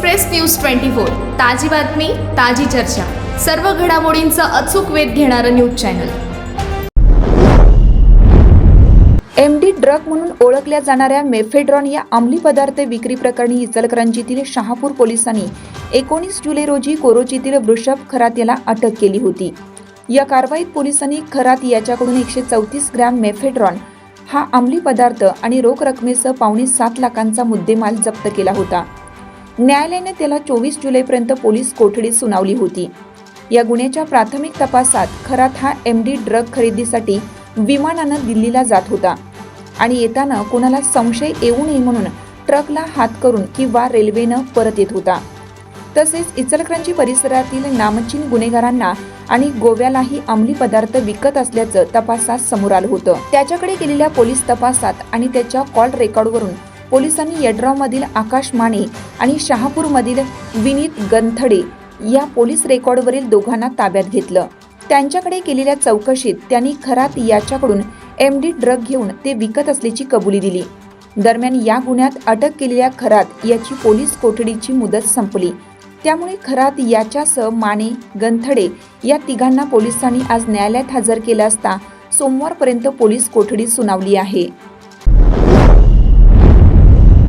Express news twenty four ताजी बातमी ताजी चर्चा. सर्व घडामोडींचा अचूक वेध घेणारं news channel. M D drug म्हणून ओळखल्या जाणाऱ्या मेफेड्रॉन या अंमली पदार्थ विक्री प्रकरणी इचलकरंजीतील शहापूर पोलिसांनी एकोणीस जुलै रोजी कोरोचीतील वृषभ खरात याला अटक केली होती. या कारवाईत पोलिसांनी खरात याच्याकडून एकशे चौतीस ग्रॅम मेफेड्रॉन हा अंमली पदार्थ आणि रोख रकमेसह पावणे सात लाखांचा मुद्देमाल जप्त केला होता. न्यायालयाने त्याला चोवीस जुलैपर्यंत पोलीस कोठडी सुनावली होती. या गुन्ह्याच्या प्राथमिक तपासात खरात हा एम डी ड्रग खरेदीसाठी विमानानं दिल्लीला जात होता आणि येताना कोणाला संशय येऊ नये म्हणून ट्रकला हात करून किंवा रेल्वेनं परत येत होता. तसेच इचलकरंजी परिसरातील नामचीन गुन्हेगारांना आणि गोव्यालाही अंमली पदार्थ विकत असल्याचं तपासात समोर आलं होतं. त्याच्याकडे केलेल्या पोलीस तपासात आणि त्याच्या कॉल रेकॉर्डवरून पोलिसांनी यड्रावमधील आकाश माने आणि शहापूरमधील विनीत गंथडे या पोलीस रेकॉर्डवरील दोघांना ताब्यात घेतलं. त्यांच्याकडे केलेल्या चौकशीत त्यांनी खरात याच्याकडून एम डी ड्रग घेऊन ते विकत असल्याची कबुली दिली. दरम्यान या गुन्ह्यात अटक केलेल्या खरात याची पोलीस कोठडीची मुदत संपली. त्यामुळे खरात याच्यासह माने गंथडे या तिघांना पोलिसांनी आज न्यायालयात हजर केलं असता सोमवारपर्यंत पोलीस कोठडी सुनावली आहे.